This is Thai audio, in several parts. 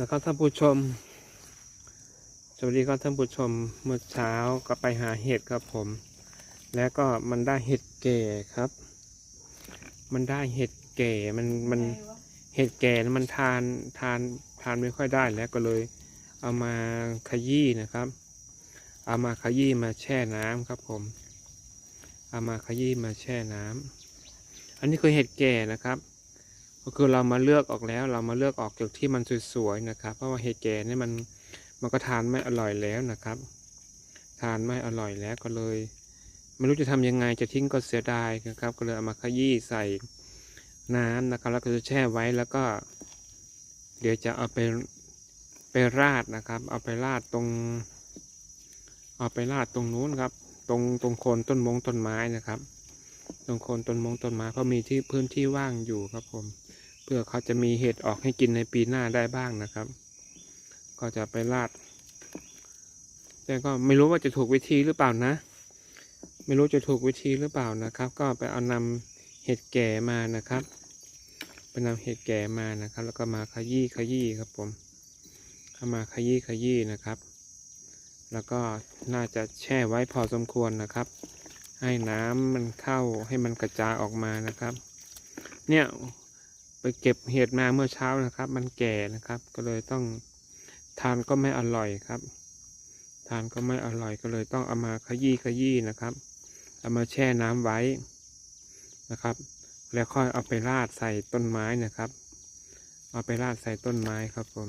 นะครับท่านผู้ชม สวัสดีครับท่านผู้ชม เมื่อเช้าก็ไปหาเห็ดครับผม แล้วก็มันได้เห็ดแก่ครับ มันได้เห็ดแก่มันมันเห็ดแก่มันทานทานทานไม่ค่อยได้แล้วก็เลยเอามาขยี้นะครับ เอามาขยี้มาแช่น้ำครับผม เอามาขยี้มาแช่น้ำอันนี้คือเห็ดแก่นะครับ ก็คือเรามาเลือกออกแล้ว เรามาเลือกออกจากที่มันสวยๆนะครับ เพราะว่าเห็ดแก่นี่มันมันก็ทานไม่อร่อยแล้วนะครับ ทานไม่อร่อยแล้วก็เลยไม่รู้จะทำยังไงจะทิ้งก็เสียดายนะครับ ก็เลยเอามาขยี้ใส่น้ำนะครับ แล้วก็จะแช่ไว้แล้วก็ เดี๋ยวจะเอาไปไปราดนะครับ เอาไปราดตรง เอาไปราดตรงนู้นครับ ตรงตรงโคนต้นมงต้นไม้นะครับ ตรงโคนต้นมงต้นไม้เพราะมีที่พื้นที่ว่างอยู่ครับผม เพื่อเขาจะมีเห็ดออกให้กินในปีหน้าได้บ้างนะครับ ก็จะไปราด แต่ก็ไม่รู้ว่าจะถูกวิธีหรือเปล่านะ ไม่รู้จะถูกวิธีหรือเปล่านะครับ ก็ไปเอานำเห็ดแก่มานะครับไปนำเห็ดแก่มานะครับ แล้วก็มาขยี้ขยี้ครับผมเข้ามาขยี้ขยี้นะครับ แล้วก็น่าจะแช่ไว้พอสมควรนะครับ ให้น้ำมันเข้าให้มันกระจายออกมานะครับ เนี่ย เก็บเห็ดมาเมื่อเช้านะครับ มันแก่นะครับ ก็เลยต้องทานก็ไม่อร่อยครับ ทานก็ไม่อร่อยก็เลยต้องเอามาขยี้ขยี้นะครับ เอามาแช่น้ำไว้นะครับ แล้วค่อยเอาไปราดใส่ต้นไม้นะครับ เอาไปราดใส่ต้นไม้ครับผม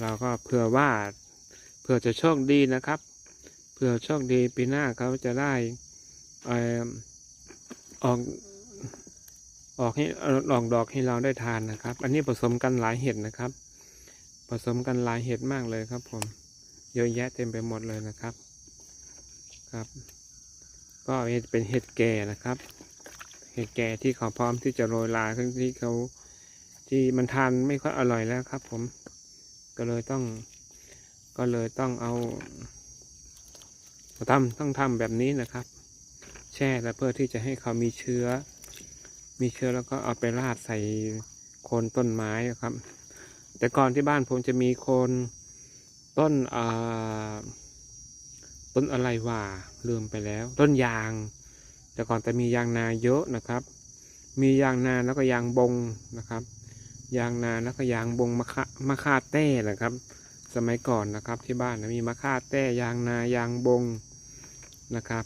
เราก็เผื่อว่าเผื่อจะโชคดีนะครับ เผื่อโชคดีปีหน้าเขาจะได้ออออก ออกให้ออกดอกให้เราได้ทานนะครับ อันนี้ผสมกันหลายเห็ดนะครับ ผสมกันหลายเห็ดมากเลยครับ ผมเยอะแยะเต็มไปหมดเลยนะครับครับ ก็เป็นเห็ดแก่นะครับ เห็ดแก่ที่เขาพร้อมที่จะโรยลาทั้งที่เขาที่มันทานไม่ค่อยอร่อยแล้วครับ ผมก็เลยต้อง ก็เลยต้องเอาทำต้องทำแบบนี้นะครับ แช่แล้วเพื่อที่จะให้เขามีเชื้อ มีเชื้อแล้วก็เอาไปราดใส่โคนต้นไม้ครับ แต่ก่อนที่บ้านผมจะมีโคนต้นอ่าต้นอะไรว่าลืมไปแล้ว ต้นยาง แต่ก่อนแต่มียางนาเยอะนะครับ มียางนาแล้วก็ยางบงนะครับ ยางนาแล้วก็ยางบงมะขามะค่าแต้นะครับ สมัยก่อนนะครับ ที่บ้านนะมีมะค่าแต้ยางนายางบงนะครับ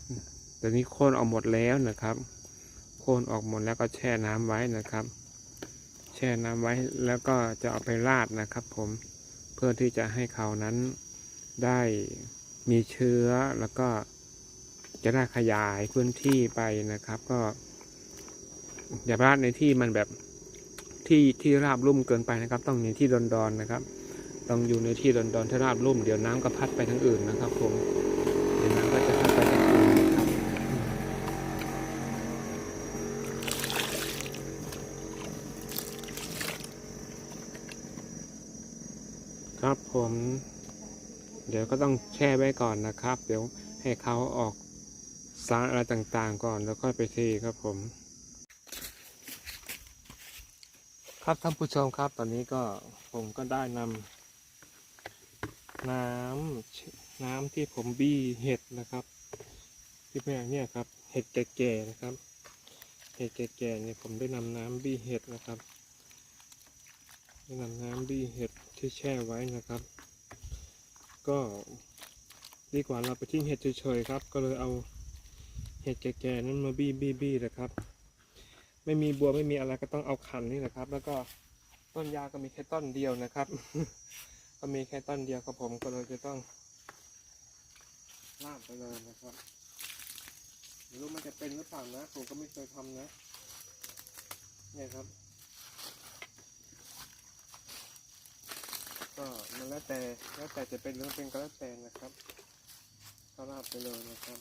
แต่นี้โค่นออกหมดแล้วนะครับ โค่นออกหมดแล้วก็แช่น้ำไว้นะครับ แช่น้ำไว้แล้วก็จะเอาไปราดนะครับ ผมเพื่อที่จะให้เขานั้นได้มีเชื้อแล้วก็จะได้ขยายพื้นที่ไปนะครับ ก็ อย่าราดในที่มันแบบที่ที่ราบลุ่มเกินไปนะครับ ต้องในที่ดอนๆนะครับ ต้องอยู่ในที่ดอนๆถ้าราบลุ่มเดี๋ยวน้ำก็พัดไปทางอื่นนะครับ ผม ครับผม เดี๋ยวก็ต้องแช่ไว้ก่อนนะครับ เดี๋ยวให้เขาออกสารอะไรต่างๆ ก่อนแล้วค่อยไปเทครับผม ครับท่านผู้ชมครับ ตอนนี้ก็ผมก็ได้นำน้ำน้ำที่ผมบี้เห็ดนะครับที่แม่เนี่ยครับ เห็ดแก่ๆนะครับ เห็ดแก่ๆเนี่ยผมได้นำน้ำบี้เห็ดนะครับ ได้นำน้ำบี้เห็ดที่แช่ไว้นะครับ ก็ดีกว่าเราไปทิ้งเห็ดเฉยๆครับ ก็เลยเอาเห็ดแก่ๆนั้นมาบี้บี้บี้นะครับ ไม่มีบัวไม่มีอะไรก็ต้องเอาขันนี่แหละครับ แล้วก็ต้นยาก็มีแค่ต้นเดียวนะครับ ก็มีแค่ต้นเดียวครับผมก็เลยจะต้องลาดไปเลยนะครับไม่รู้มันจะเป็นหรือเปล่านะผมก็ไม่เคยทำนะเนี่ยครับ ก็มันแล้วแต่แล้วแต่จะเป็นหรือเป็นก็แล้วแต่นะครับก็ลาบไปเลยนะครับ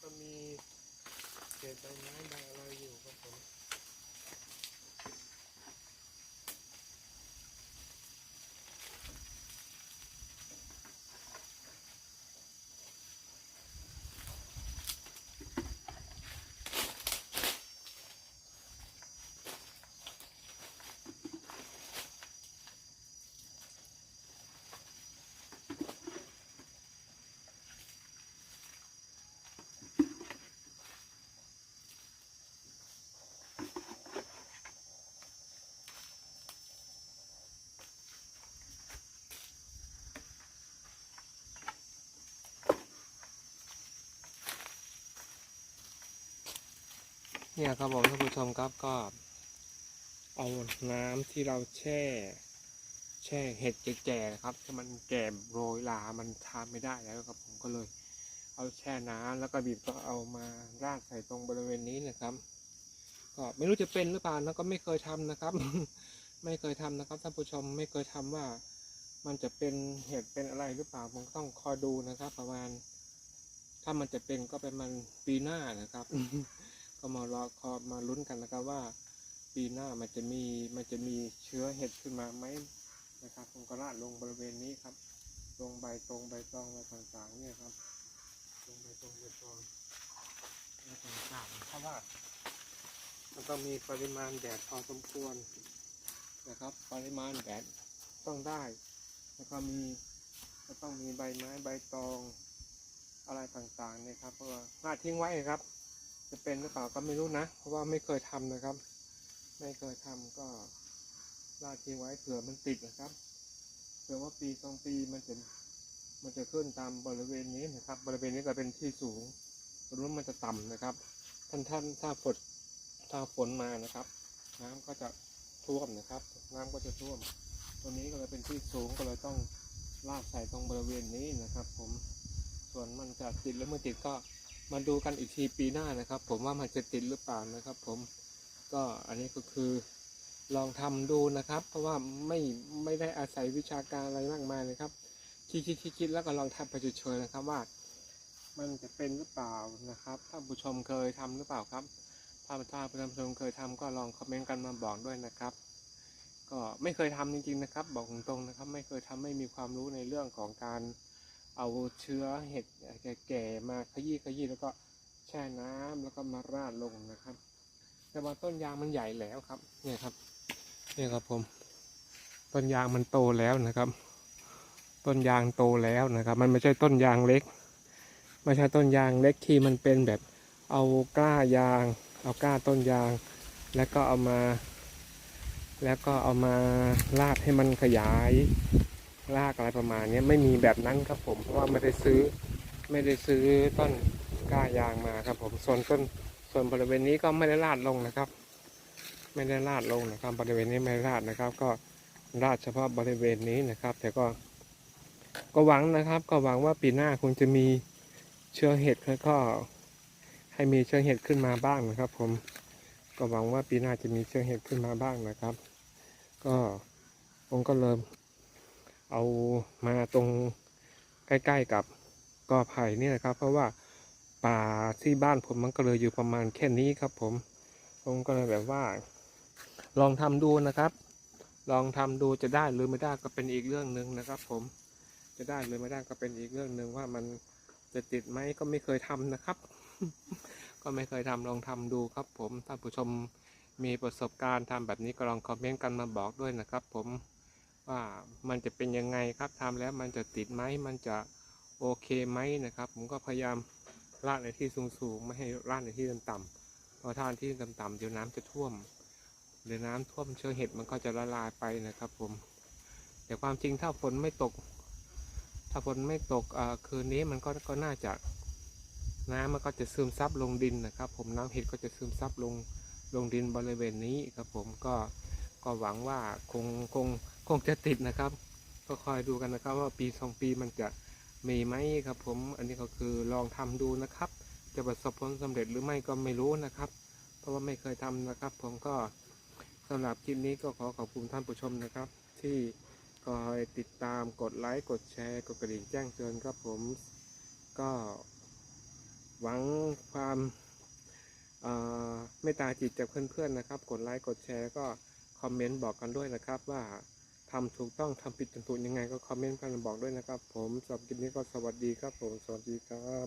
ก็มีเศษใบไม้ใบอะไรอยู่ครับผม เนี่ยครับผมท่านผู้ชมครับก็เอาน้ำที่เราแช่ แช่เห็ดแก่ๆนะครับถ้ามันแก่โรยลามันทานไม่ได้แล้วครับผมก็เลย เอาแช่น้ำแล้วก็บีบก็เอามาราดใส่ตรงบริเวณนี้นะครับ ก็ไม่รู้จะเป็นหรือเปล่านะก็ไม่เคยทำนะครับ ไม่เคยทำนะครับท่านผู้ชมไม่เคยทำว่ามันจะเป็นเห็ดเป็นอะไรหรือเปล่าผมต้องคอยดูนะครับ ประมาณ ถ้ามันจะเป็นก็เป็นมันปีหน้านะครับ ก็มารอคอมาลุ้นกันนะครับว่า ปีหน้ามันจะมีมันจะมีเชื้อเห็ดขึ้นมาไหมนะครับผมก็ราดลงบริเวณนี้ครับตรงใบตรงใบตองอะไรต่างๆเนี่ยครับตรงใบตรงใบตองอะไรต่างๆเพราะว่ามันต้องมีปริมาณแดดพอสมควรนะครับ ปริมาณแดดต้องได้ แล้วก็มีก็ต้องมีใบไม้ใบตองอะไรต่างๆเนี่ยครับเพราะว่าลาทิ้งไว้ครับ จะเป็นหรือเปล่าก็ไม่รู้นะ เพราะว่าไม่เคยทำนะครับ ไม่เคยทำก็ลาดทิ้งไว้เผื่อมันติดนะครับเผื่อว่าปีสองปีมันจะมันจะขึ้นตามบริเวณนี้นะครับ บริเวณนี้ก็เป็นที่สูงรงนู้นมันจะต่ำนะครับ ท่านท่านถ้าฝนถ้าฝนมานะครับ น้ำก็จะท่วมนะครับ น้ำก็จะท่วม ตัวนี้ก็เลยเป็นที่สูงก็เลยต้องลาดใส่ตรงบริเวณนี้นะครับ ผมส่วนมันจะติดหรือไม่ติดก็ มาดูกันอีกทีปีหน้านะครับ ผมว่ามันจะติดหรือเปล่านะครับ ผมก็อันนี้ก็คือลองทำดูนะครับ เพราะว่าไม่ไม่ได้อาศัยวิชาการอะไรมากมายเลยครับคิดคิดคิดคิดแล้วก็ลองทำไปเฉยๆนะครับว่า มันจะเป็นหรือเปล่านะครับท่านผู้ชมเคยทำหรือเปล่าครับถ้าท่านผู้ชมเคยทำก็ลองคอมเมนต์กันมาบอกด้วยนะครับ ก็ไม่เคยทำจริงๆนะครับ บอกตรงๆนะครับ ไม่เคยทำไม่มีความรู้ในเรื่องของการ เอาเชื้อเห็ดแก่ๆมาขยี้ขยี้แล้วก็แช่น้ำแล้วก็มาราดลงนะครับ แต่ว่าต้นยางมันใหญ่แล้วครับ เนี่ยครับเนี่ยครับผม ต้นยางมันโตแล้วนะครับ ต้นยางโตแล้วนะครับ มันไม่ใช่ต้นยางเล็ก ไม่ใช่ต้นยางเล็กที่มันเป็นแบบเอาก้ายาง เอาก้าต้นยาง แล้วก็เอามา แล้วก็เอามาลากให้มันขยาย ลากอะไรประมาณนี้ไม่มีแบบนั้นครับผมเพราะว่าไม่ได้ซื้อไม่ได้ซื้อต้นก้ายางมาครับผมส่วนต้นส่วนบริเวณนี้ก็ไม่ได้ลาดลงนะครับ ไม่ได้ลาดลงนะครับ บริเวณนี้ไม่ลาดนะครับ ก็ลาดเฉพาะบริเวณนี้นะครับ แต่ก็ ก็หวังนะครับ ก็หวังว่าปีหน้าคงจะมีเชื้อเห็ดแล้วก็ ให้มีเชื้อเห็ดขึ้นมาบ้างนะครับ ผมก็หวังว่าปีหน้าจะมีเชื้อเห็ดขึ้นมาบ้างนะครับ ก็ผมก็เริ่ม เอามาตรงใกล้ๆกับกอไผ่เนี่ยนะครับ เพราะว่าป่าที่บ้านผมมันก็เลยอยู่ประมาณแค่นี้ครับ ผมผมก็เลยแบบว่า ลองทำดูนะครับ ลองทำดูจะได้หรือไม่ได้ก็เป็นอีกเรื่องหนึ่งนะครับ ผมจะได้หรือไม่ได้ก็เป็นอีกเรื่องหนึ่งว่ามันจะติดไหมก็ไม่เคยทำนะครับ ก็ไม่เคยทำลองทำดูครับ ผมถ้าผู้ชมมีประสบการณ์ทำแบบนี้ก็ลองคอมเมนต์กันมาบอกด้วยนะครับ ผม ว่ามันจะเป็นยังไงครับทำแล้วมันจะติดไหมมันจะโอเคไหมนะครับ ผมก็พยายามลาดในที่สูงๆไม่ให้ลาดในที่ต่ำๆเพราะถ้าที่ต่ำๆเดี๋ยวน้ำจะท่วมเดี๋ยวน้ำท่วมเชื้อเห็ดมันก็จะละลายไปนะครับ ผม แต่ความจริงถ้าฝนไม่ตก ถ้าฝนไม่ตกอ่าคืนนี้มันก็ก็น่าจะน้ำมันก็จะซึมซับลงดินนะครับ ผมน้ำเห็ดก็จะซึมซับลงลงดินบริเวณนี้ครับ ผมก็ก็หวังว่าคงคง คงจะติดนะครับ ก็คอยดูกันนะครับ ว่าปีสองปีมันจะมีไหมครับ ผมอันนี้ก็คือลองทำดูนะครับ จะประสบผลสำเร็จหรือไม่ก็ไม่รู้นะครับ เพราะว่าไม่เคยทำนะครับ ผมก็สำหรับคลิปนี้ก็ขอขอบคุณท่านผู้ชมนะครับ ที่คอยติดตามกดไลค์กดแชร์กดกระดิ่งแจ้งเตือนครับผมก็หวังความเอ่อเมตตาจิตจากเพื่อนๆนะครับ กดไลค์กดแชร์ก็คอมเมนต์บอกกันด้วยนะครับว่า ทำถูกต้องทำผิดถูกยังไงก็คอมเมนต์กันบอกด้วยนะครับ ผมสำหรับคลิปนี้ก็สวัสดีครับผมสวัสดีครับ